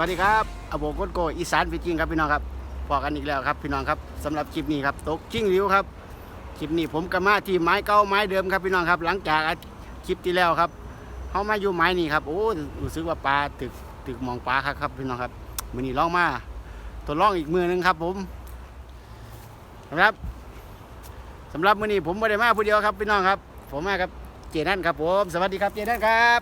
วัสดีครับอโบโกโกอีสานฟิจิงครับพี่น้องครับพอกันอีกแล้วครับพี่น้องครับสำหรับคลิปนี้ครับตกจิ้งริ้วครับคลิปนี้ผมก็มาที่ไม้เก่าไม้เดิมครับพี่น้องครับ หลังจากคลิปที่แล้วครับเขามาอยู่ไม้นี้ครับโอ้รู้สึกว่าปลาตึกตึกมองปลาครับครับพี่น้องครับมือนี้ล่องมาทดลองอีกมือหนึงครับผมสำหรับสำหรับมือนี้ผมไม่ได้มาผู้เดียวครับพี่น้องครับ ผมมากับ เจนั่นครับผม สวัสดีครับเจนั่นครับ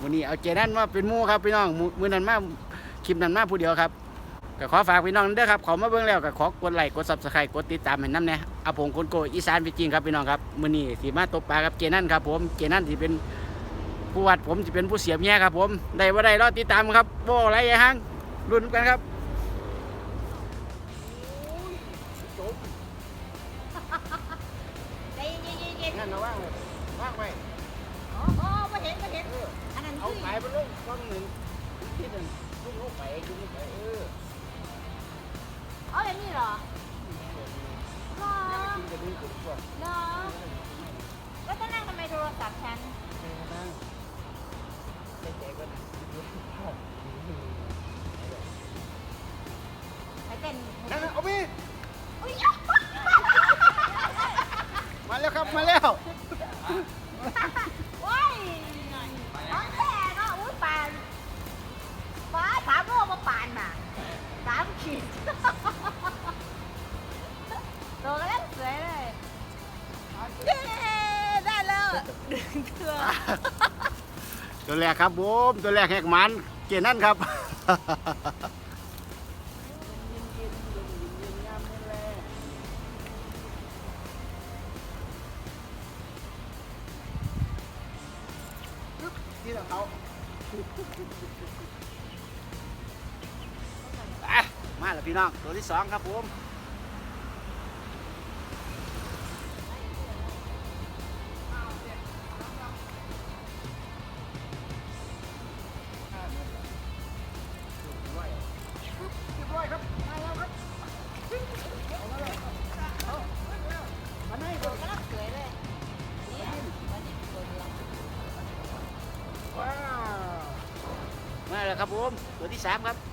วันนี้เอาเจนั่นมาเป็นมู่ครับพี่น้องมือนั้นมาคลิปนั้นมาผู้เดียวครับก็ขอฝากพี่น้องเด้อครับขอมาเบิ่งแล้วก็ขอกดไลค์กดซับสไครต์กดติดตามให้น้ำแน่อาผมคนโกอีสานเป็นจริงครับพี่น้องครับมือนี้สิมาตบปลากับเจนั่นครับผมเจนั่นสิเป็นผู้วัดผมสิเป็นผู้เสียบแย่ครับผมได้บ่ได้รอติดตามครับบ่อะไรย่าห่างรุ่นกันครับาคือไปไปลงฟังหนึ่งที่หนึ่งลูกลูกไปลูกลูกไปเออเอาแบบนี้เหรอเหรอกินกระดิ่งขึ้นก่อนเหรอก็จะนั่งทำไมโทรศัพท์ฉันนั่งใจๆก่อนไปเต้นนั่นเอาไปอุ้ยมาแล้วครับมาแล้ว ขีด ตัวก็เล่นสวยเลยเย้ได้แล้วดึงเถื่อตัวแรกครับผมตัวแรกแหกมันเกนั่นครับี่น้องตัวที่สองครับผมมาแล้วครับผมตัวที่สามครับ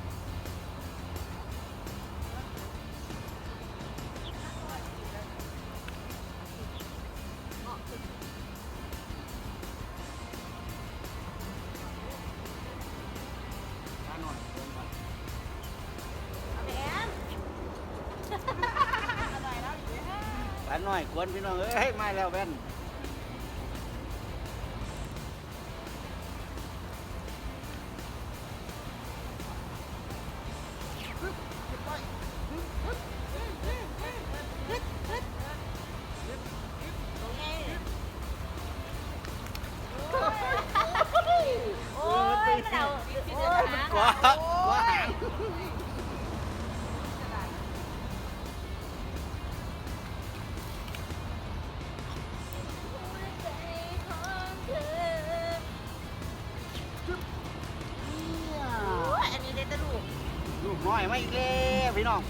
น่อยควรพี่น้องเอ้ยมาแล้วแว่น อยมาอีกแล้วพี่น้อง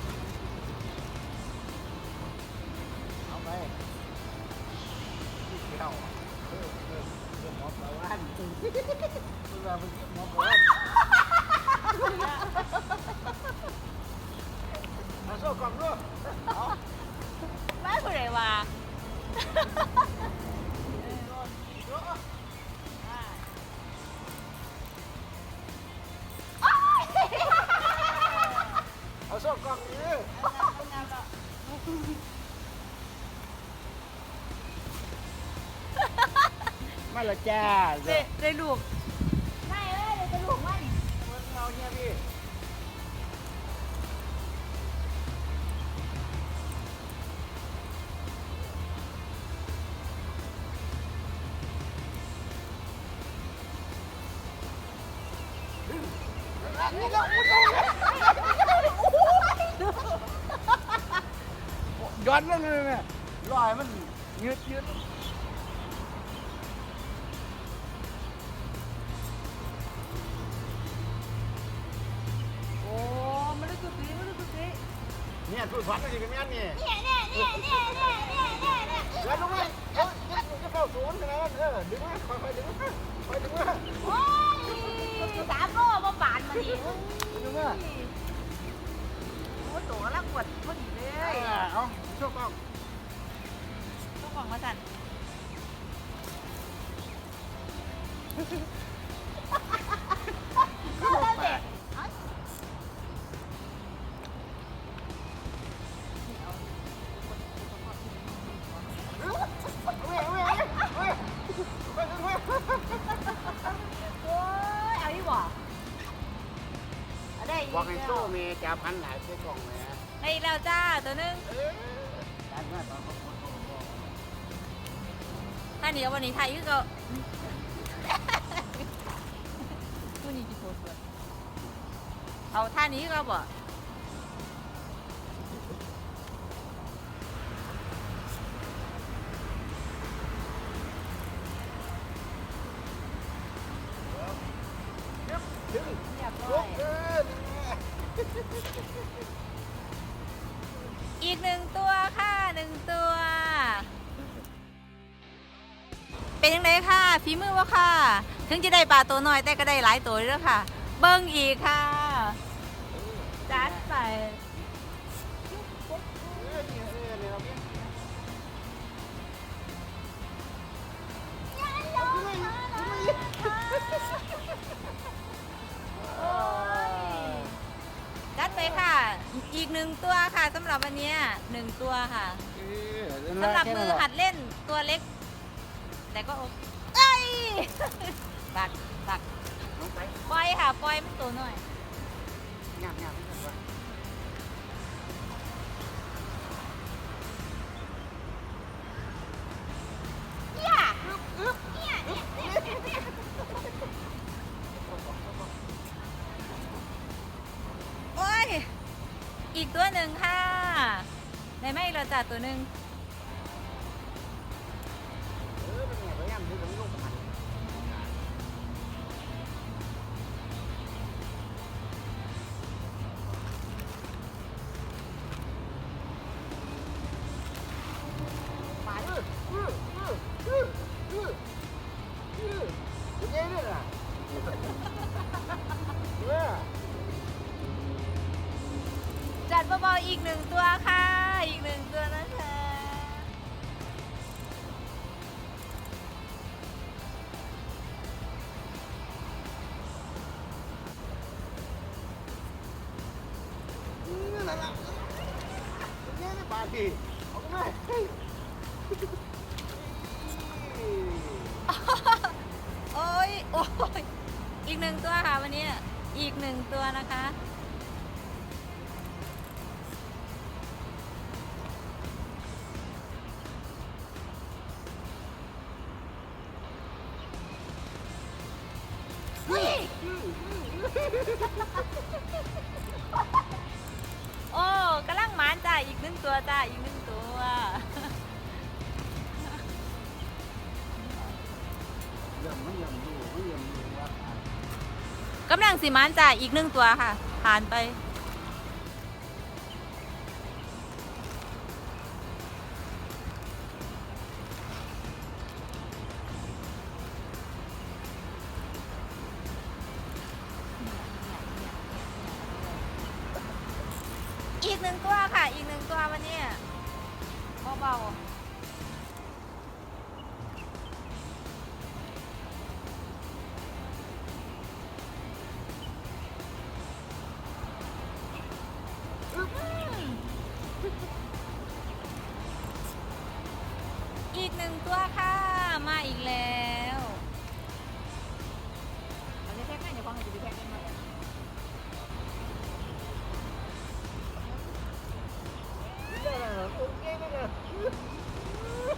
มาและจ้าได้ได้ลูกไม่เอ้ยได้ตะลูกมันเอาเนี่ยพี่ย้อนลงเลยแม่ลอยมันยืดยืด โอ้ยสามโลมาปนี่โอ้ยดูว่าโอ้โตกำลังปวดพอดีเลยเอาโชคกล้องต้องของมาสั่น จะพันหลายเส้กล่องเลยนะได้อีกแล้วจ้าตัวนึงดันมาตอนเขาท่านี้วันนี้ไทยคือก็ผู้นี้กี่โพสต์ด้วยเอาท่านี้ก็บ่ เป็นยังไงค่ะฝีมือวะค่ะ ถึงจะได้ปลาตัวน้อยแต่ก็ได้หลายตัวเลยเด้อค่ะ เบิ้งอีกค่ะ จัดไปจัดไปค่ะ อีกหนึ่งตัวค่ะสำหรับวันเนี้ยหนึ่งตัวค่ะสำหรับมือหัดเล่นตัวเล็ก แต่ก็โอเคเอ้ยบักบักปล่อยค่ะปล่อยมันตัวหน่อยเนี่ยอึบอึบเนี่ยเนี่ยเนี่ยเนี่ยโอ้ย อีกตัวหนึ่งค่ะได้ไหมเราจัดตัวหนึ่ง โอ้ยโอ้ยอีกหนึ่งตัวค่ะวันนี้ อีกหนึ่งตัวนะคะโำลังหมานจ้าอีกหนึ่งตัวจ้า อีกหนึ่งตัวกำลังสิหมานจ้า อีกหนึ่งตัวค่ะ ผ่านไป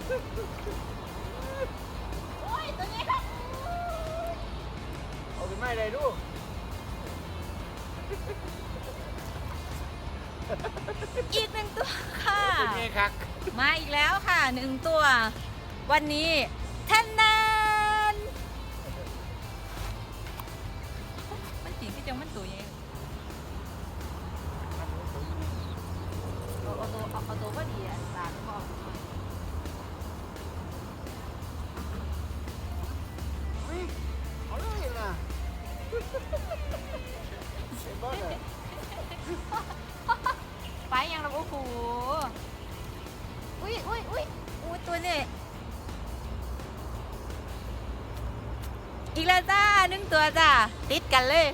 โอ้ยตัวนี้ครับเอาไปไม่เลยดูอีกหนึ่งตัวค่ะเป็นไงครับมาอีกแล้วค่ะหนึ่งตัว วันนี้แทนนันมันจริงที่จังมันตัวยังไงเอาเอาตัวเอาเอาตัวก็ดีอะตาไอุ้ยอุ้ยอุ้ยอุ้ยตัวนี่อีกแล้วจ้าหนึ่งตัวจ้าติดกันเลย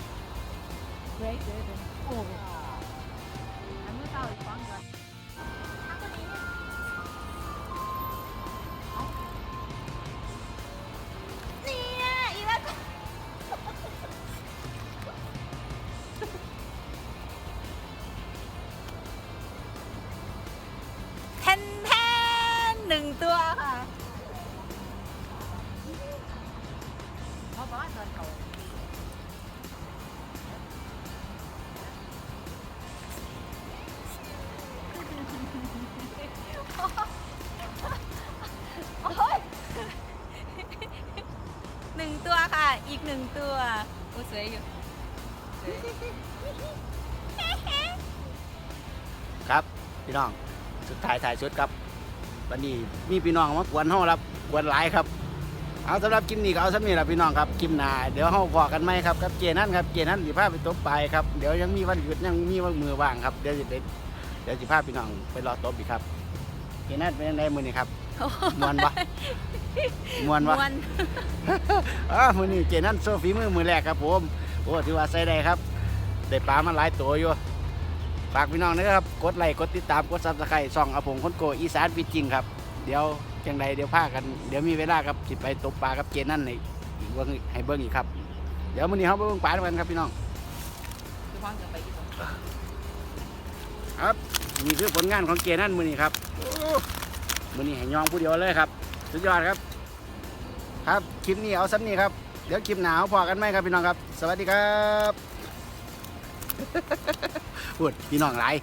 อีกหนึ่งตัวโอ้สวยอยู่สวยครับ พี่น้องสุดท้ายถ่ายชุดครับ วันนี้มีพี่น้องมากวนห้องรับกวนหลายครับ เอาสำหรับคลิปนี้ก็เอาสำนี้แหละพี่น้องครับคลิปหน้าเดี๋ยวห้องพอกันไหมครับกับเจนั่นครับเจนั่นสิพาไปตบไปครับ เดี๋ยวยังมีวันหยุดยังมีวันมือว่างครับเดี๋ยวจะเดี๋ยวสิพาพี่น้องไปรอตบอีกครับเจนั่นเป็นยังไงมือนี้ครับ มวนปะมวนมปะวนอ๋อมือนี้เจนั่นโซฟีมือมือแรกครับผม โอ้ถือว่าใส่ได้ครับ ได้ปลามาหลายตัวอยู่ ฝากพี่น้องนะครับ กดไลค์ กดติดตาม กดซับสไครต์ส่องอาผงคนโกอีสานพิจิงครับ เดี๋ยวจังใดเดี๋ยวพากัน เดี๋ยวมีเวลาครับสิไปตกปลากับเจนั่นในอีกเบิ่งให้เบิ่งอีกครับ เดี๋ยวมื้อนี้เฮาไปเบิ่งปลาด้วยกันครับพี่น้องคือฟังจะไปอีกครับนี่คือผลงานของเจนั่นมื้อนี้ครับโอ้ มือนี้ให้ยองผู้เดียวเลยครับ สุดยอดครับ ครับคลิปนี้เอาซ้ำนี้ครับ เดี๋ยวคลิปหนาวพอกันไหมครับพี่น้องครับ สวัสดีครับพูดพี่น้องหลาย